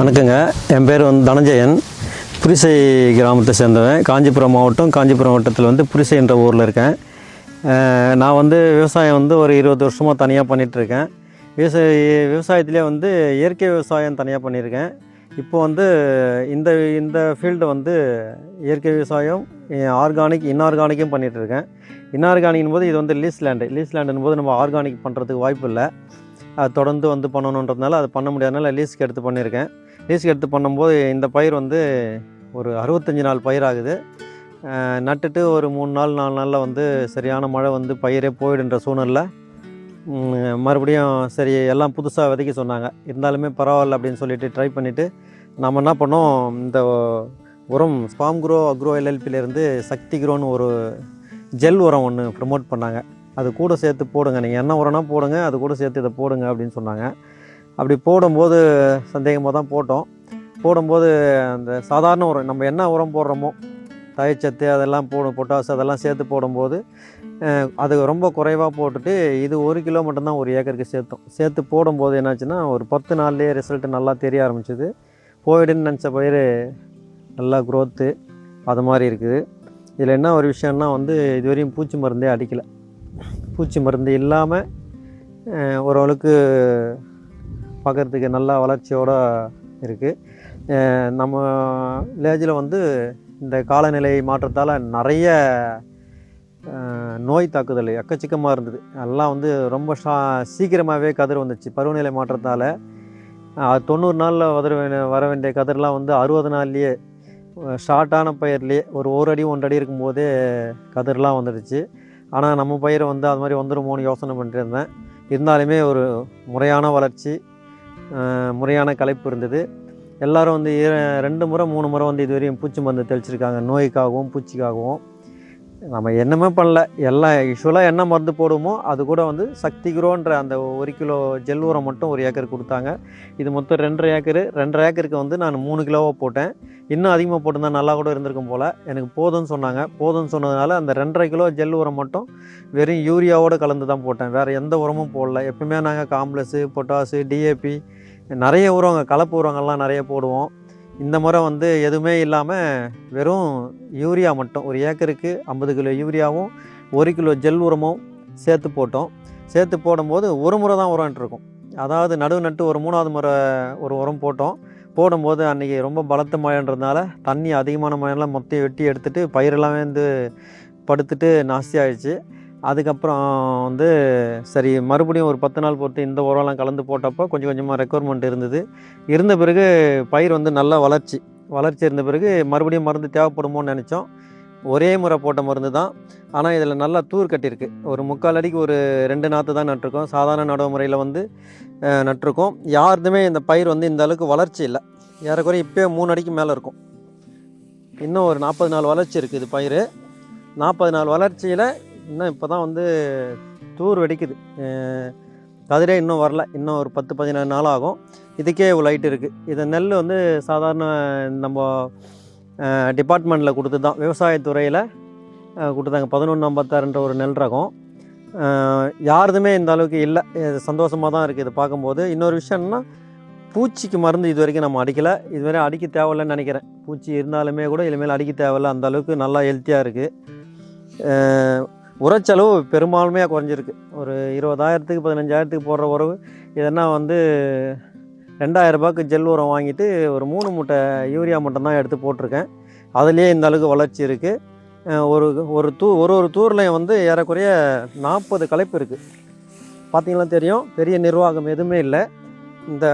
வணக்கங்க. என் பேர் வந்து தனஞ்சயன். புரிசை கிராமத்தை சேர்ந்தவன். காஞ்சிபுரம் மாவட்டம் காஞ்சிபுரம் மாவட்டத்தில் வந்து புரிசை என்ற ஊரில் இருக்கேன். நான் வந்து விவசாயம் வந்து ஒரு இருபது வருஷமாக தனியாக பண்ணிகிட்ருக்கேன் விவசாய விவசாயத்திலே வந்து இயற்கை விவசாயம் தனியாக பண்ணியிருக்கேன் இப்போ வந்து இந்த இந்த ஃபீல்டு வந்து இயற்கை விவசாயம் ஆர்கானிக் இன்ஆர்கானிக்கும் பண்ணிகிட்ருக்கேன் இன்ஆர்கானிக்னு போது இது வந்து லீஸ் லேண்டு லீஸ் லேண்டுன்னு போது நம்ம ஆர்கானிக் பண்ணுறதுக்கு வாய்ப்பு இல்லை. அது தொடர்ந்து வந்து பண்ணணுன்றதுனால அது பண்ண முடியாதனால லீஸ்க்கு எடுத்து பண்ணியிருக்கேன் லீஸ்க்கு எடுத்து பண்ணும்போது இந்த பயிர் வந்து ஒரு அறுபத்தஞ்சி நாள் பயிர் ஆகுது நட்டுட்டு ஒரு மூணு நாள் நாலு நாளில் வந்து சரியான மழை வந்து பயிரே போயிடுன்ற சூழ்நிலை மறுபடியும் சரி எல்லாம் புதுசாக விதைக்க சொன்னாங்க. இருந்தாலுமே பரவாயில்ல அப்படின்னு சொல்லிட்டு ட்ரை பண்ணிவிட்டு நம்ம என்ன பண்ணோம் இந்த உரம் ஸ்பாம் குரோ அக்ரோ எல்எல்பிலேருந்து சக்தி குரோன்னு ஒரு ஜெல் உரம் ஒன்று ப்ரமோட் பண்ணாங்க. அது கூட சேர்த்து போடுங்க. நீங்கள் என்ன உரம்னா போடுங்க அது கூட சேர்த்து இதை போடுங்க அப்படின்னு சொன்னாங்க. அப்படி போடும்போது சந்தேகமாக தான் போட்டோம். போடும்போது அந்த சாதாரண உரம் நம்ம என்ன உரம் போடுறோமோ தயச்சத்து அதெல்லாம் போடும் பொட்டாசு அதெல்லாம் சேர்த்து போடும்போது அது ரொம்ப குறைவாக போட்டுட்டு இது ஒரு கிலோ மட்டும்தான் ஒரு ஏக்கருக்கு சேர்த்தோம். சேர்த்து போடும்போது என்னாச்சுன்னா ஒரு பத்து நாள்லேயே ரிசல்ட்டு நல்லா தெரிய ஆரம்பிச்சிது. போயிடுன்னு நினச்ச பயிர் நல்லா க்ரோத்து அது மாதிரி இருக்குது. இதில் என்ன ஒரு விஷயம்னா வந்து இதுவரையும் பூச்சி மருந்தே அடிக்கலை. பூச்சி மருந்து இல்லாமல் ஓரளவுக்கு பார்க்குறதுக்கு நல்லா வளர்ச்சியோடு இருக்குது நம்ம வில்லேஜில் வந்து இந்த காலநிலை மாற்றத்தால் நிறைய நோய் தாக்குதல் எக்கச்சக்கமாக இருந்தது. எல்லாம் வந்து ரொம்ப ஷா சீக்கிரமாகவே கதிர் வந்துச்சு. பருவநிலை மாற்றத்தால் தொண்ணூறு நாளில் வர வர வேண்டிய கதிர்லாம் வந்து அறுபது நாள்லேயே ஷார்ட்டான பயிர்லேயே ஒரு ஒரு அடி ஒன்றடி இருக்கும்போதே கதிர்லாம் வந்துடுச்சு. ஆனால் நம்ம பயிரை வந்து அது மாதிரி வந்துடுமோன்னு யோசனை பண்ணிட்டு இருந்தேன். இருந்தாலுமே ஒரு முறையான வளர்ச்சி முறையான களைப்பு இருந்தது. எல்லோரும் வந்து ரெண்டு முறை மூணு முறை வந்து இதுவரையும் பூச்சி மருந்து தெளிச்சிருக்காங்க. நோய்க்காகவும் பூச்சிக்காகவும். நம்ம என்னமே பண்ணல. எல்லாம் யூஸ்வலாக என்ன மருந்து போடுவோமோ அது கூட வந்து சக்தி குரோன்ற அந்த ஒரு கிலோ ஜெல் உரம் மட்டும் ஒரு ஏக்கர் கொடுத்தாங்க. இது மொத்தம் ரெண்டரை ஏக்கரு. ரெண்டரை ஏக்கருக்கு வந்து நான் மூணு கிலோவாக போட்டேன். இன்னும் அதிகமாக போட்டிருந்தா நல்லா கூட இருந்திருக்கும் போல். எனக்கு போதும்னு சொன்னாங்க. போதும்னு சொன்னதுனால அந்த ரெண்டரை கிலோ ஜெல் உரம் மட்டும் வெறும் யூரியாவோடு கலந்து தான் போட்டேன். வேறு எந்த உரமும் போடல. எப்பவுமே நாங்கள் காம்ப்ளெக்ஸு பொட்டாசு டிஏபி நிறைய உரங்க கலப்பு உரங்கள்லாம் நிறைய போடுவோம். இந்த முறை வந்து எதுவுமே இல்லாமல் வெறும் யூரியா மட்டும் ஒரு ஏக்கருக்கு ஐம்பது கிலோ யூரியாவும் ஒரு கிலோ ஜெல் உரமும் சேர்த்து போட்டோம். சேர்த்து போடும்போது ஒரு முறை தான் உரம் இருக்கும் அதாவது நடுவு நட்டு ஒரு மூணாவது முறை ஒரு உரம் போட்டோம். போடும்போது அன்றைக்கி ரொம்ப பலத்த மழைன்றதுனால தண்ணி அதிகமான மழையெல்லாம் மொத்தம் வெட்டி எடுத்துட்டு பயிரெல்லாம் வந்து படுத்துட்டு நாஸ்தி ஆயிடுச்சு அதுக்கப்புறம் வந்து சரி மறுபடியும் ஒரு பத்து நாள் பொறுத்து இந்த உரம்லாம் கலந்து போட்டப்போ கொஞ்சம் கொஞ்சமாக ரெக்குவயர்மெண்ட் இருந்தது. இருந்த பிறகு பயிர் வந்து நல்லா வளர்ச்சி. வளர்ச்சி இருந்த பிறகு மறுபடியும் மருந்து தேவைப்படுமோன்னு நினச்சோம். ஒரே முறை போட்ட மருந்து தான். ஆனால் இதில் நல்லா தூர் கட்டியிருக்கு. ஒரு முக்கால் அடிக்கு ஒரு ரெண்டு நாற்று தான் நட்டிருக்கோம். சாதாரண நடவு முறையில் வந்து அஹ், நட்டிருக்கோம். யாருதுமே இந்த பயிர் வந்து இந்த அளவுக்கு வளர்ச்சி இல்லை. ஏறக்குறைய இப்போயே மூணு அடிக்கு மேலே இருக்கும். இன்னும் ஒரு நாற்பது நாள் வளர்ச்சி இருக்குது இது பயிர். நாற்பது நாள் வளர்ச்சியில் இன்னும் இப்போ தான் வந்து தூர் வெடிக்குது. கதிரே இன்னும் வரல. இன்னும் ஒரு பத்து பதினாறு நாள் ஆகும். இதுக்கே இவ்வளோ லைட் இருக்குது இது நெல் வந்து சாதாரண நம்ம டிபார்ட்மெண்ட்டில் கொடுத்து தான் விவசாயத்துறையில் கொடுத்தாங்க பதினொன்று ஐம்பத்தாறுன்ற ஒரு நெல் ரகம். யாருதுமே இந்த அளவுக்கு இல்லை. இது சந்தோஷமாக தான் இருக்குது இது பார்க்கும்போது. இன்னொரு விஷயம்னா பூச்சிக்கு மருந்து இது வரைக்கும் நம்ம அடிக்கலை. இது வரை அடிக்க தேவையில்லைன்னு நினைக்கிறேன். பூச்சி இருந்தாலுமே கூட இனிமேல் அடிக்க தேவையில்ல. அந்த அளவுக்கு நல்லா ஹெல்த்தியாக இருக்குது உரச்செலவு பெரும்பான்மையாக குறைஞ்சிருக்கு. ஒரு இருபதாயிரத்துக்கு பதினஞ்சாயிரத்துக்கு போடுற உறவு இதென்னா வந்து ரெண்டாயிரரூபாய்க்கு ஜெல் உரம் வாங்கிட்டு ஒரு மூணு மூட்டை யூரியா மட்டும்தான் எடுத்து போட்டிருக்கேன். அதுலேயே இந்த அளவுக்கு வளர்ச்சி இருக்குது ஒரு ஒரு தூ ஒரு ஒரு தூர்லையும் வந்து ஏறக்குறைய நாற்பது களைப்பு இருக்குது பார்த்திங்கன்னா தெரியும்? பெரிய நிர்வாகம் எதுவுமே இல்லை. இந்த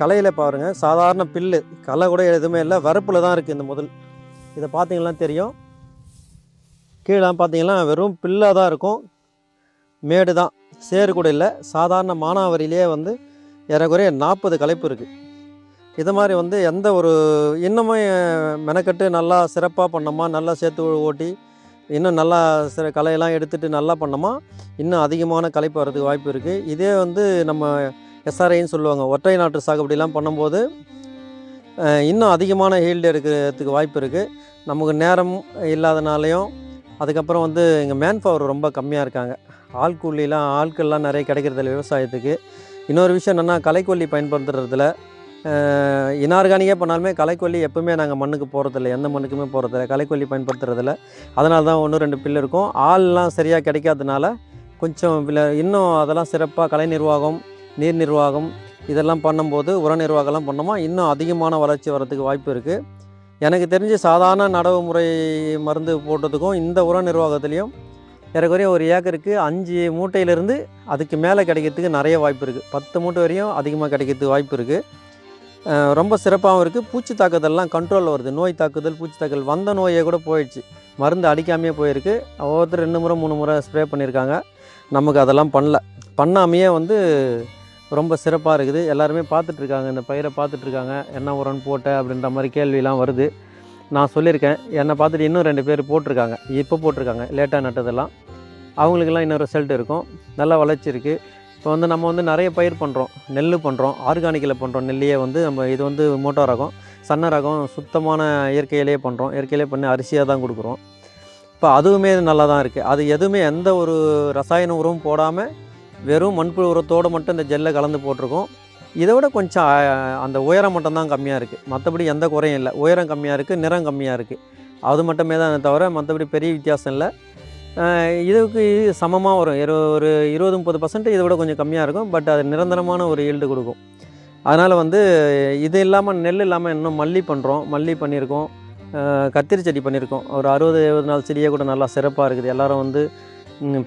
கலையில் பாருங்கள் சாதாரண பில்லு களை கூட எதுவுமே இல்லை வரப்பில் தான் இருக்குது இந்த முதல். இதை பார்த்திங்கன்னா தெரியும்? கீழே பார்த்தீங்கன்னா வெறும் பில்லாக தான் இருக்கும். மேடு தான். சேறு கூட இல்லை. சாதாரண மானாவரியிலே வந்து ஏறக்குறைய நாற்பது கலைப்பு இருக்குது இது மாதிரி வந்து எந்த ஒரு இன்னமும் மெனக்கட்டு நல்லா சிறப்பாக பண்ணோமா நல்லா சேர்த்து ஓட்டி இன்னும் நல்லா சில கலையெல்லாம் எடுத்துகிட்டு நல்லா பண்ணோமா இன்னும் அதிகமான களைப்பு வரதுக்கு வாய்ப்பு இருக்குது இதே வந்து நம்ம எஸ்ஆர்ஐன்னு சொல்லுவாங்க ஒற்றை நாட்டு சாகுபடிலாம் பண்ணும்போது இன்னும் அதிகமான ஹீல்டு எடுக்கிறதுக்கு வாய்ப்பு இருக்குது நமக்கு நேரம் இல்லாதனாலையும் அதுக்கப்புறம் வந்து இங்கே மேன் பவர் ரொம்ப கம்மியாக இருக்காங்க. ஆள் கூலிலாம் ஆட்கள்லாம் நிறைய கிடைக்கிறதில்ல விவசாயத்துக்கு. இன்னொரு விஷயம் என்னென்னா கலைக்கொல்லி பயன்படுத்துறதுல இனார்கானிக்காக பண்ணாலுமே கலைக்கொல்லி எப்பவுமே நாங்கள் மண்ணுக்கு போகிறதில்ல எந்த மண்ணுக்குமே போகிறதில்ல கலைக்கொல்லி பயன்படுத்துறதில்ல. அதனால தான் ஒன்று ரெண்டு பில்லு இருக்கும். ஆள்லாம் சரியாக கிடைக்காதனால கொஞ்சம் இன்னும் அதெல்லாம் சிறப்பாக கலை நிர்வாகம் நீர் நிர்வாகம் இதெல்லாம் பண்ணும்போது உர நிர்வாகம்லாம் பண்ணோமா? இன்னும் அதிகமான வளர்ச்சி வரதுக்கு வாய்ப்பு இருக்குது எனக்கு தெரிஞ்சு சாதாரண நடவு முறை மருந்து போட்டதுக்கும் இந்த உர நிர்வாகத்துலேயும் ஏறக்குறைய ஒரு ஏக்கருக்கு அஞ்சு மூட்டையிலேருந்து அதுக்கு மேலே கிடைக்கிறதுக்கு நிறைய வாய்ப்பு இருக்குது பத்து மூட்டை வரையும் அதிகமாக கிடைக்கிறதுக்கு வாய்ப்பு இருக்குது ரொம்ப சிறப்பாகவும் இருக்குது பூச்சி தாக்குதல்லாம் கண்ட்ரோலில் வருது. நோய் தாக்குதல் பூச்சி தாக்குதல் வந்த நோயே கூட போயிடுச்சு. மருந்து அடிக்காமையே போயிருக்கு. ஒவ்வொருத்தர் ரெண்டு முறை மூணு முறை ஸ்ப்ரே பண்ணியிருக்காங்க. நமக்கு அதெல்லாம் பண்ணல. பண்ணாமையே வந்து ரொம்ப சிறப்பாக இருக்குது. எல்லாருமே பார்த்துட்ருக்காங்க. இந்த பயிரை பார்த்துட்ருக்காங்க. என்ன உரம் போட்ட அப்படின்ற மாதிரி கேள்விலாம் வருது. நான் சொல்லியிருக்கேன். என்னை பார்த்துட்டு இன்னும் ரெண்டு பேர் போட்டிருக்காங்க. இப்போ போட்டிருக்காங்க. லேட்டாக நட்டதெல்லாம். அவங்களுக்கெல்லாம் இன்னும் ரிசல்ட் இருக்கும். நல்லா வளர்ச்சி இருக்குது இப்போ வந்து நம்ம வந்து நிறைய பயிர் பண்ணுறோம் நெல் பண்ணுறோம் ஆர்கானிக்கில் பண்ணுறோம் நெல்லையே வந்து நம்ம இது வந்து மோட்டோ ரகம். சன்ன ரகம் சுத்தமான இயற்கையிலே பண்ணுறோம் இயற்கையிலே பண்ணி அரிசியாக தான் கொடுக்குறோம். இப்போ அதுவுமே நல்லா தான் இருக்குது அது எதுவுமே எந்த ஒரு ரசாயன உரமும் போடாமல் வெறும் மண்புழு உரத்தோடு மட்டும் இந்த ஜெல்லை கலந்து போட்டிருக்கோம். இதை விட கொஞ்சம் அந்த உயரம் மட்டும்தான் கம்மியாக இருக்குது மற்றபடி எந்த குறையும் இல்லை. உயரம் கம்மியாக இருக்குது நிறம் கம்மியாக இருக்குது அது மட்டுமே தான் தவிர மற்றபடி பெரிய வித்தியாசம் இல்லை. இதுக்கு சமமாக வரும் இரு ஒரு இருபது முப்பது பர்சன்ட் இதை விட கொஞ்சம் கம்மியாக இருக்கும். பட் அது நிரந்தரமான ஒரு ஈல்டு கொடுக்கும். அதனால் வந்து இது இல்லாமல் நெல் இல்லாமல் இன்னும் மல்லி பண்ணுறோம் மல்லி பண்ணியிருக்கோம். கத்திரி செடி பண்ணியிருக்கோம். ஒரு அறுபது எழுபது நாள் செடியே கூட நல்லா சிறப்பாக இருக்குது. எல்லோரும் வந்து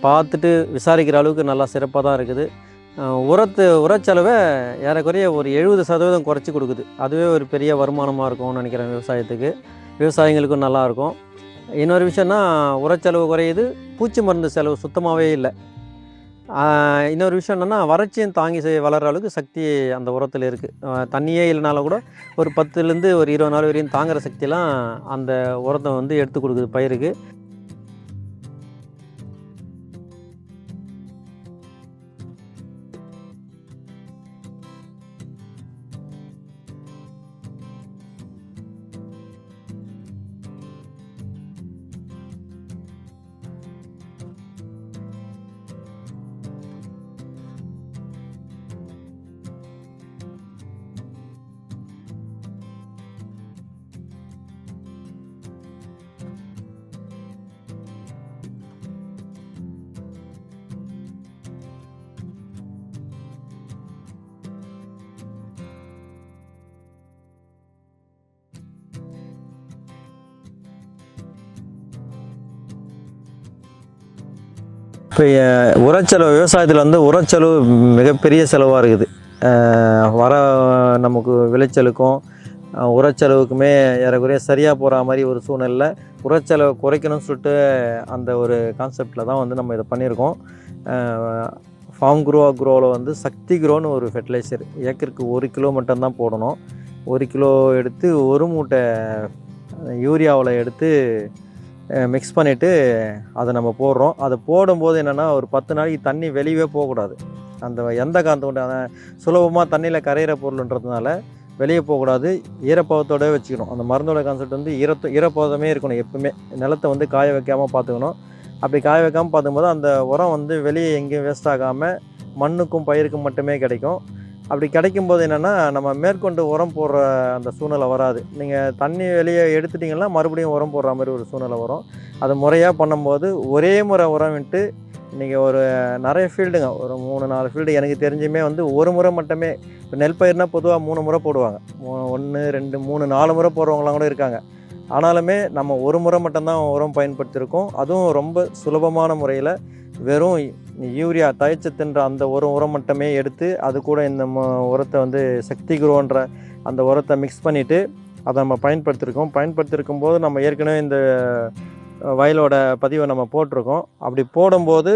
பார்த்துட்டு விசாரிக்கிற அளவுக்கு நல்லா சிறப்பாக தான் இருக்குது. உரத்து உரச்செலவை ஏறக்குறைய ஒரு எழுபது சதவீதம் குறைச்சி கொடுக்குது. அதுவே ஒரு பெரிய வருமானமாக இருக்கும்னு நினைக்கிறேன் விவசாயத்துக்கு. விவசாயிகளுக்கும் நல்லாயிருக்கும் இன்னொரு விஷயம்னா உரச்செலவு குறையுது. பூச்சி மருந்து செலவு சுத்தமாகவே இல்லை. இன்னொரு விஷயம் என்னென்னா வறட்சியும் தாங்கி செய் வளர்கிற அளவுக்கு சக்தி அந்த உரத்தில் இருக்குது தண்ணியே இல்லைனாலும் கூட ஒரு பத்துலேருந்து ஒரு இருபது நாள் வரையும் தாங்குகிற சக்தியெலாம் அந்த உரத்தை வந்து எடுத்து கொடுக்குது பயிருக்கு. இப்போ உரச்செலவு விவசாயத்தில் வந்து உரச்செலவு மிகப்பெரிய செலவாக இருக்குது. வர நமக்கு விளைச்சலுக்கும் உரச்செலவுக்குமே ஏறக்குறைய சரியாக போகிற மாதிரி ஒரு சூழ்நிலை உரச்செலவை குறைக்கணும்னு சொல்லிட்டு அந்த ஒரு கான்செப்டில் தான் வந்து நம்ம இதை பண்ணியிருக்கோம். ஃபார்ம் குரோ குரோவில் வந்து சக்தி குரோன்னு ஒரு ஃபெர்டிலைசர் ஏக்கருக்கு ஒரு கிலோ மட்டும்தான் போடணும். ஒரு கிலோ எடுத்து ஒரு மூட்டை யூரியாவில் எடுத்து மிக்ஸ் பண்ணிவிட்டு அதை நம்ம போடுறோம். அதை போடும்போது என்னென்னா ஒரு பத்து நாளைக்கு தண்ணி வெளியவே போகக்கூடாது. அந்த எந்த காந்த உண்டான சுலபமாக தண்ணியில் கரையிற பொருள்ன்றதுனால வெளியே போகக்கூடாது. ஈரப்பதத்தோடவே வச்சுக்கணும். அந்த மருந்தோட கான்செப்ட் வந்து ஈரத்து ஈரப்பதமே இருக்கணும் எப்பவுமே. நிலத்தை வந்து காய வைக்காமல் பார்த்துக்கணும். அப்படி காய வைக்காமல் பார்த்துக்கும்போது அந்த உரம் வந்து வெளியே எங்கேயும் வேஸ்ட் ஆகாமல் மண்ணுக்கும் பயிருக்கும் மட்டுமே கிடைக்கும். அப்படி கிடைக்கும்போது என்னென்னா நம்ம மேற்கொண்டு உரம் போடுற அந்த சூழ்நிலை வராது. நீங்கள் தண்ணி வெளியே எடுத்துட்டிங்கன்னா மறுபடியும் உரம் போடுற மாதிரி ஒரு சூழ்நிலை வரும். அது முறையாக பண்ணும்போது ஒரே முறை உரம் விட்டு இன்றைக்கி ஒரு நிறைய ஃபீல்டுங்க ஒரு மூணு நாலு ஃபீல்டு எனக்கு தெரிஞ்சுமே வந்து ஒரு முறை மட்டுமே இப்போ நெல் பயிர்னால் பொதுவாக மூணு முறை போடுவாங்க. ஒன்று ரெண்டு மூணு நாலு முறை போடுறவங்களாம் கூட இருக்காங்க. ஆனாலுமே நம்ம ஒரு முறை மட்டும்தான் உரம் பயன்படுத்தியிருக்கோம். அதுவும் ரொம்ப சுலபமான முறையில் வெறும் யூரியா தயச்சத்துன்ற அந்த ஒரு உரம் மட்டுமே எடுத்து அது கூட இந்த ம- உரத்தை வந்து சக்தி குருன்ற அந்த உரத்தை மிக்ஸ் பண்ணிவிட்டு அதை நம்ம பயன்படுத்தியிருக்கோம் பயன்படுத்தியிருக்கும் போது நம்ம ஏற்கனவே இந்த வயலோட பதிவை நம்ம போட்டிருக்கோம். அப்படி போடும்போது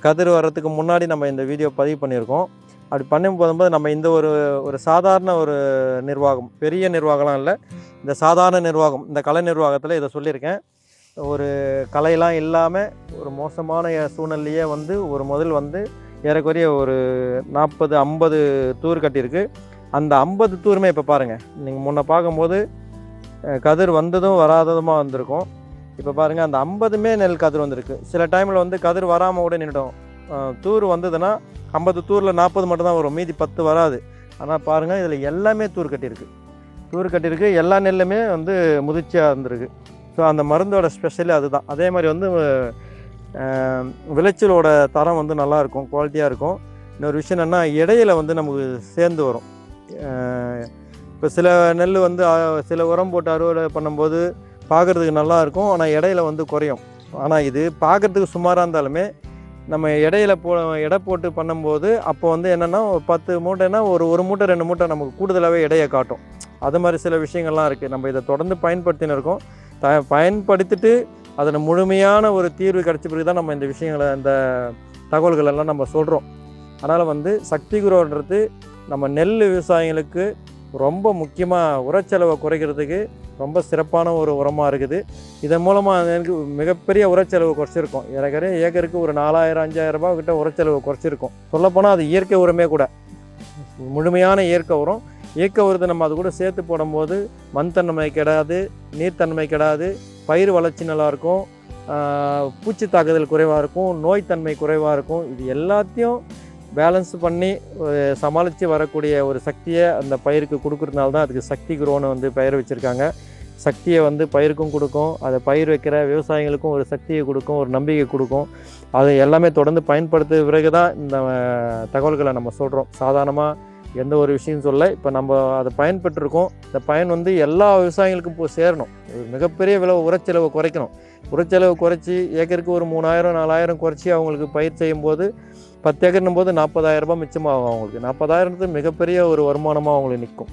கதிர் வர்றதுக்கு முன்னாடி நம்ம இந்த வீடியோ பதிவு பண்ணியிருக்கோம். அப்படி பண்ணும் போதும்போது நம்ம இந்த ஒரு ஒரு சாதாரண ஒரு நிர்வாகம் பெரிய நிர்வாகம்லாம் இல்லை. இந்த சாதாரண நிர்வாகம் இந்த கலை நிர்வாகத்தில் இதை சொல்லியிருக்கேன். ஒரு கலையெல்லாம் இல்லாமல் ஒரு மோசமான சூழ்நிலையே வந்து ஒரு முதல் வந்து ஏறக்குறைய ஒரு நாற்பது ஐம்பது தூர் கட்டியிருக்கு. அந்த ஐம்பது தூருமே இப்போ பாருங்கள் நீங்கள் முன்ன பார்க்கும்போது கதிர் வந்ததும் வராததுமாக வந்திருக்கும். இப்போ பாருங்கள் அந்த ஐம்பதுமே நெல் கதிர் வந்திருக்கு. சில டைமில் வந்து கதிர் வராமல் கூட நின்றுடும் தூர் வந்ததுன்னா ஐம்பது தூரில் நாற்பது மட்டும்தான் வரும். மீதி பத்து வராது. ஆனால் பாருங்கள் இதில் எல்லாமே தூர் கட்டியிருக்கு. தூர் கட்டியிருக்கு. எல்லா நெல்லுமே வந்து முதிர்ச்சியாக இருந்திருக்கு. ஸோ அந்த மருந்தோட ஸ்பெஷலே அதுதான். அதே மாதிரி வந்து விளைச்சலோட தரம் வந்து நல்லாயிருக்கும் குவாலிட்டியாக இருக்கும். இன்னொரு விஷயம் என்னென்னா இடையில வந்து நமக்கு சேர்ந்து வரும். இப்போ சில நெல் வந்து சில உரம் போட்டு அறுவடை பண்ணும்போது பார்க்குறதுக்கு நல்லா இருக்கும் ஆனால் இடையில வந்து குறையும். ஆனால் இது பார்க்குறதுக்கு சுமாராக இருந்தாலுமே நம்ம இடையில போ எடை போட்டு பண்ணும்போது அப்போ வந்து என்னென்னா ஒரு பத்து மூட்டைன்னா ஒரு ஒரு மூட்டை ரெண்டு மூட்டை நமக்கு கூடுதலாகவே இடையை காட்டும். அது மாதிரி சில விஷயங்கள்லாம் இருக்குது நம்ம இதை தொடர்ந்து பயன்படுத்தின்னு இருக்கோம். த பயன்படுத்திட்டு அதில் முழுமையான ஒரு தீர்வு கிடச்ச பிறகு தான் நம்ம இந்த விஷயங்களை இந்த தகவல்கள் எல்லாம் நம்ம சொல்கிறோம் அதனால் வந்து சக்தி குரோன்றது நம்ம நெல் விவசாயிகளுக்கு ரொம்ப முக்கியமாக உரச்செலவை குறைக்கிறதுக்கு ரொம்ப சிறப்பான ஒரு உரமாக இருக்குது. இதன் மூலமாக எனக்கு மிகப்பெரிய உரச்செலவு குறைச்சிருக்கோம். ஏற்கனவே ஏக்கருக்கு ஒரு நாலாயிரம் அஞ்சாயிரம் ரூபாய் கிட்ட உரச்செலவு குறைச்சிருக்கோம். சொல்லப்போனால் அது இயற்கை உரமே கூட. முழுமையான இயற்கை உரம். இயக்க உரத்தை நம்ம அது கூட சேர்த்து போடும்போது மண் தன்மை கெடாது நீர்த்தன்மை கெடாது பயிர் வளர்ச்சி நல்லாயிருக்கும் பூச்சி தாக்குதல் குறைவாக இருக்கும் நோய் தன்மை குறைவாக இருக்கும். இது எல்லாத்தையும் பேலன்ஸ் பண்ணி சமாளித்து வரக்கூடிய ஒரு சக்தியை அந்த பயிருக்கு கொடுக்குறதுனால தான் அதுக்கு சக்தி குரோன்னு வந்து பெயர் வச்சுருக்காங்க. சக்தியை வந்து பயிருக்கும் கொடுக்கும் அதை பயிர் வைக்கிற விவசாயிகளுக்கும் ஒரு சக்தியை கொடுக்கும் ஒரு நம்பிக்கை கொடுக்கும். அதை எல்லாமே தொடர்ந்து பயன்படுத்த பிறகு தான் இந்த தகவல்களை நம்ம சொல்கிறோம் சாதாரணமாக எந்த ஒரு விஷயம் சொல்ல இப்போ நம்ம அதை பயன்பெற்றிருக்கோம். இந்த பயன் வந்து எல்லா விவசாயிகளுக்கும் போய் சேரணும். மிகப்பெரிய விலை உரச்செலவை குறைக்கணும். உரச்செலவு குறைச்சி ஏக்கருக்கு ஒரு மூணாயிரம் நாலாயிரம் குறைச்சி அவங்களுக்கு பயிர் செய்யும்போது பத்து ஏக்கர்னும் போது நாற்பதாயிரரூபா மிச்சமாகும் அவங்களுக்கு. நாற்பதாயிரத்து மிகப்பெரிய ஒரு வருமானமாக அவங்களுக்கு நிற்கும்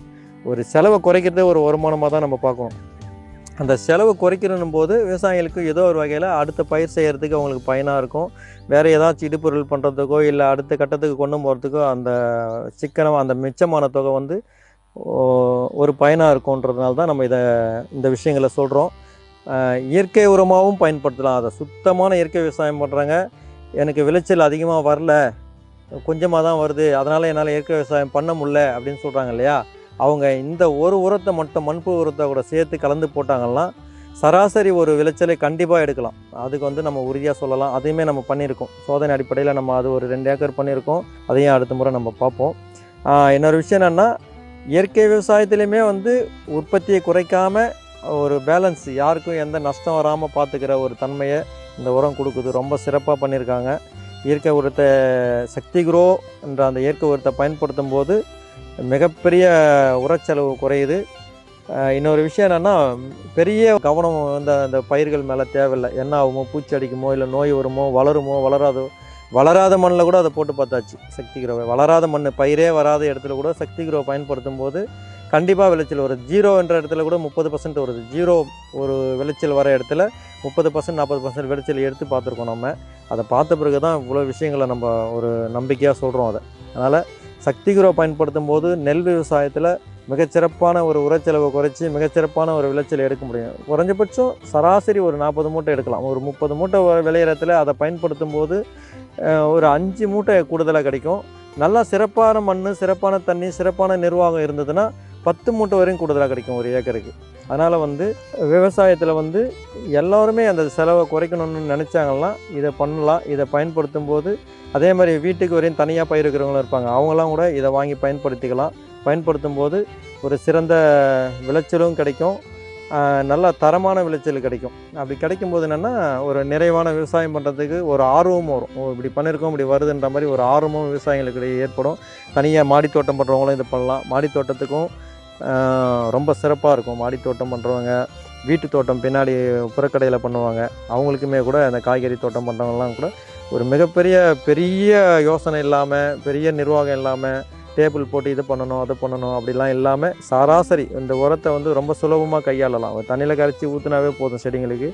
ஒரு செலவை குறைக்கிறதே ஒரு வருமானமாக தான் நம்ம பார்க்கணும். அந்த செலவு குறைக்கணும் போது விவசாயிகளுக்கு ஏதோ ஒரு வகையில் அடுத்த பயிர் செய்கிறதுக்கு அவங்களுக்கு பயனாக இருக்கும். வேறு ஏதாச்சும் இடுப்பொருள் பண்ணுறதுக்கோ இல்லை அடுத்த கட்டத்துக்கு கொண்டு போகிறதுக்கோ அந்த சிக்கனம் அந்த மிச்சமான தொகை வந்து ஒரு பயனாக இருக்கும்ன்றதுனால தான் நம்ம இதை இந்த விஷயங்களை சொல்கிறோம் இயற்கை உரமாகவும் பயன்படுத்தலாம். அதை சுத்தமான இயற்கை விவசாயம் பண்ணுறாங்க எனக்கு விளைச்சல் அதிகமாக வரல. கொஞ்சமாக தான் வருது. அதனால் என்னால் இயற்கை விவசாயம் பண்ண முடில அப்படின்னு சொல்கிறாங்க இல்லையா? அவங்க இந்த ஒரு உரத்தை மட்டும் மண்புழு உரத்தை கூட சேர்த்து கலந்து போட்டாங்கன்னா சராசரி ஒரு விளைச்சலை கண்டிப்பாக எடுக்கலாம். அதுக்கு வந்து நம்ம உறுதியாக சொல்லலாம். அதையுமே நம்ம பண்ணியிருக்கோம். சோதனை அடிப்படையில் நம்ம அது ஒரு ரெண்டு ஏக்கர் பண்ணியிருக்கோம். அதையும் அடுத்த முறை நம்ம பார்ப்போம். இன்னொரு விஷயம் என்னென்னா இயற்கை விவசாயத்துலேயுமே வந்து உற்பத்தியை குறைக்காம ஒரு பேலன்ஸ் யாருக்கும் எந்த நஷ்டம் வராமல் பார்த்துக்கிற ஒரு தன்மையை இந்த உரம் கொடுக்குது. ரொம்ப சிறப்பாக பண்ணியிருக்காங்க. இயற்கை உரத்தை சக்தி குரோ என்ற அந்த இயற்கை உரத்தை பயன்படுத்தும் போது மிகப்பெரிய உரச்செலவு குறையுது. இன்னொரு விஷயம் என்னென்னா பெரிய கவனம் இந்த அந்த பயிர்கள் மேலே தேவையில்லை. என்ன ஆகுமோ பூச்சி அடிக்குமோ இல்லை நோய் வருமோ வளருமோ வளராதோ வளராத மண்ணில் கூட அதை போட்டு பார்த்தாச்சு. சக்தி கிரோவை வளராத மண் பயிரே வராத இடத்துல கூட சக்தி கிரோவை பயன்படுத்தும் போது கண்டிப்பாக விளைச்சல் வருது. ஜீரோ என்ற இடத்துல கூட முப்பது பர்சன்ட் வருது. ஜீரோ ஒரு விளைச்சல் வர இடத்துல முப்பது பர்சன்ட் நாற்பது பர்சன்ட் விளைச்சல் எடுத்து பார்த்துருக்கோம் நம்ம. அதை பார்த்த பிறகு தான் இவ்வளோ விஷயங்களை நம்ம ஒரு நம்பிக்கையாக சொல்கிறோம் அதை. அதனால் சக்தி குரோ பயன்படுத்தும் போது நெல் விவசாயத்தில் மிகச்சிறப்பான ஒரு உரச்செலவை குறைச்சி மிகச்சிறப்பான ஒரு விளைச்சல் எடுக்க முடியும். குறைஞ்சபட்சம் சராசரி ஒரு நாற்பது மூட்டை எடுக்கலாம். ஒரு முப்பது மூட்டை விளையிறத்தில் அதை பயன்படுத்தும் போது ஒரு அஞ்சு மூட்டை கூடுதலாக கிடைக்கும். நல்லா சிறப்பான மண் சிறப்பான தண்ணி சிறப்பான நிர்வாகம் இருந்ததுன்னா பத்து மூட்டை வரையும் கூடுதலாக கிடைக்கும் ஒரு ஏக்கருக்கு. அதனால் வந்து விவசாயத்தில் வந்து எல்லாருமே அந்த செலவை குறைக்கணும்னு நினச்சாங்கன்னா இதை பண்ணலாம் இதை பயன்படுத்தும் போது அதே மாதிரி வீட்டுக்கு வரையும் தனியாக பயிருக்கிறவங்களும் இருப்பாங்க. அவங்களாம் கூட இதை வாங்கி பயன்படுத்திக்கலாம். பயன்படுத்தும் போது ஒரு சிறந்த விளைச்சலும் கிடைக்கும். நல்ல தரமான விளைச்சல் கிடைக்கும். அப்படி கிடைக்கும்போது என்னென்னா ஒரு நிறைவான விவசாயம் பண்ணுறதுக்கு ஒரு ஆர்வமும் வரும். ஓ இப்படி பண்ணியிருக்கோம் இப்படி வருதுன்ற மாதிரி ஒரு ஆர்வமும் விவசாயிகளுக்கு ஏற்படும். தனியாக மாடித்தோட்டம் பண்ணுறவங்களும் இது பண்ணலாம். மாடித்தோட்டத்துக்கும் தோட்டத்துக்கும் ரொம்ப சிறப்பாக இருக்கும். மாடித்தோட்டம் பண்ணுறவங்க வீட்டு தோட்டம் பின்னாடி புறக்கடையில் பண்ணுவாங்க. அவங்களுக்குமே கூட அந்த காய்கறி தோட்டம் பண்ணுறவங்கலாம் கூட ஒரு மிகப்பெரிய பெரிய யோசனை இல்லாமல் பெரிய நிர்வாகம் இல்லாமல் டேபிள் போட்டு இது பண்ணணும் அதை பண்ணணும் அப்படிலாம் இல்லாமல் சராசரி இந்த உரத்தை வந்து ரொம்ப சுலபமாக கையாளலாம். தண்ணியில் கரைச்சி ஊற்றினாவே போதும் செடிங்களுக்கு.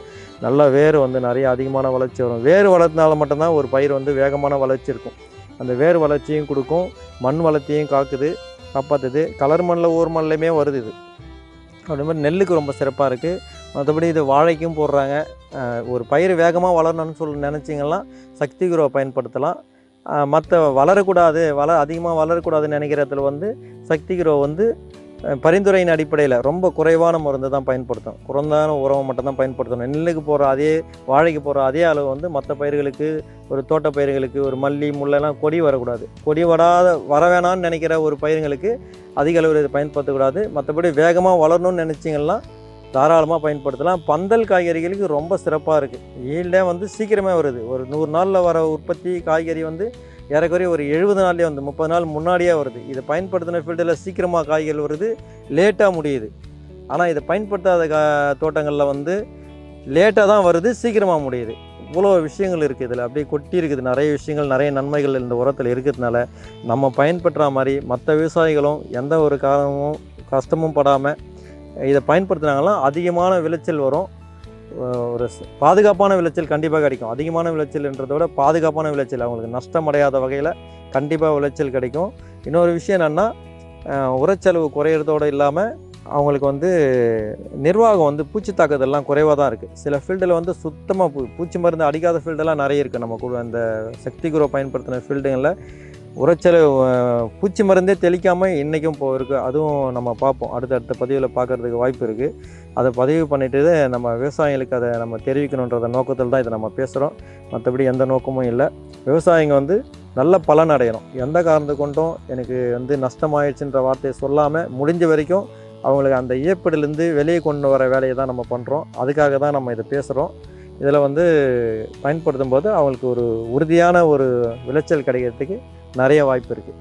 நல்லா வேர் வந்து நிறைய அதிகமான வளர்ச்சி வரும். வேர் வளர்த்தினால மட்டும்தான் ஒரு பயிர் வந்து வேகமான வளர்ச்சி இருக்கும். அந்த வேர் வளர்ச்சியும் கொடுக்கும் மண் வளர்ச்சியும் காக்குது. காப்பாற்றுது கலர் மண்ணில் ஊர் மண்ணிலையுமே வருது இது. அதே மாதிரி நெல்லுக்கு ரொம்ப சிறப்பாக இருக்குது மற்றபடி இது வாழைக்கும் போடுறாங்க. ஒரு பயிர் வேகமாக வளரணும்னு சொல்லி நினச்சிங்கன்னா சக்தி குருவை பயன்படுத்தலாம். மற்ற வளரக்கூடாது வள அதிகமாக வளரக்கூடாதுன்னு நினைக்கிறதுல வந்து சக்தி குரோ வந்து பரிந்துரையின் அடிப்படையில் ரொம்ப குறைவான மருந்து தான் பயன்படுத்தும் குறைந்தான உரம் மட்டும் தான் பயன்படுத்தணும். நெல்லுக்கு போகிற அதே வாழைக்கு போகிற அதே அளவு வந்து மற்ற பயிர்களுக்கு ஒரு தோட்ட பயிர்களுக்கு ஒரு மல்லி முள்ளெல்லாம் கொடி வரக்கூடாது. கொடி வராத வர வேணாம்னு நினைக்கிற ஒரு பயிர்களுக்கு அதிக அளவில் இதை பயன்படுத்தக்கூடாது. மற்றபடி வேகமாக வளரணும்னு நினச்சிங்கன்னா தாராளமாக பயன்படுத்தலாம். பந்தல் காய்கறிகளுக்கு ரொம்ப சிறப்பாக இருக்குது ஈல்டே வந்து சீக்கிரமே வருது. ஒரு நூறு நாளில் வர உற்பத்தி காய்கறி வந்து ஏறக்குறைய ஒரு எழுபது நாள்லேயே வந்து முப்பது நாள் முன்னாடியே வருது. இதை பயன்படுத்தின ஃபீல்டில் சீக்கிரமாக காய்கள் வருது லேட்டாக முடியுது. ஆனால் இதை பயன்படுத்தாத கா தோட்டங்களில் வந்து லேட்டாக தான் வருது சீக்கிரமாக முடியுது. இவ்வளோ விஷயங்கள் இருக்குது இதில். அப்படியே கொட்டி இருக்குது. நிறைய விஷயங்கள் நிறைய நன்மைகள் இந்த உரத்தில் இருக்கிறதுனால நம்ம பயன்படுற மாதிரி மற்ற விவசாயிகளும் எந்த ஒரு காரணமும் கஷ்டமும் படாமல் இதை பயன்படுத்துனாங்கன்னா அதிகமான விளைச்சல் வரும். ஒரு பாதுகாப்பான விளைச்சல் கண்டிப்பாக கிடைக்கும். அதிகமான விளைச்சல்ன்றத விட பாதுகாப்பான விளைச்சல். அவங்களுக்கு நஷ்டம் அடையாத வகையில் கண்டிப்பாக விளைச்சல் கிடைக்கும். இன்னொரு விஷயம் என்னென்னா உரச்செலவு குறையிறதோடு இல்லாமல் அவங்களுக்கு வந்து நிர்வாகம் வந்து பூச்சி தாக்குதல்லாம் குறைவாக தான் இருக்குது சில ஃபீல்டில் வந்து சுத்தமாக பூ பூச்சி மருந்து அடிக்காத ஃபீல்டெல்லாம் நிறைய இருக்குது நம்ம கூட அந்த சக்தி குரோ பயன்படுத்தின ஃபீல்டுங்களில் உரச்செலவு பூச்சி மருந்தே தெளிக்காமல் இன்றைக்கும் போ இருக்குது அதுவும் நம்ம பார்ப்போம். அடுத்தடுத்த பதிவில் பார்க்குறதுக்கு வாய்ப்பு இருக்குது அதை பதிவு பண்ணிட்டு நம்ம விவசாயிகளுக்கு அதை நம்ம தெரிவிக்கணுன்றத நோக்கத்தில் தான் இதை நம்ம பேசுகிறோம் மற்றபடி எந்த நோக்கமும் இல்லை. விவசாயிங்க வந்து நல்ல பலன் அடையணும். எந்த காரணத்து கொண்டும் எனக்கு வந்து நஷ்டமாயிடுச்சுன்ற வார்த்தையை சொல்லாமல் முடிஞ்ச வரைக்கும் அவங்களுக்கு அந்த இயப்பிடிலேருந்து வெளியே கொண்டு வர வேலையை தான் நம்ம பண்ணுறோம் அதுக்காக தான் நம்ம இதை பேசுகிறோம் இதில் வந்து பயன்படுத்தும் போது அவங்களுக்கு ஒரு உறுதியான ஒரு விளைச்சல் கிடைக்கிறதுக்கு நிறைய வாய்ப்பு இருக்குது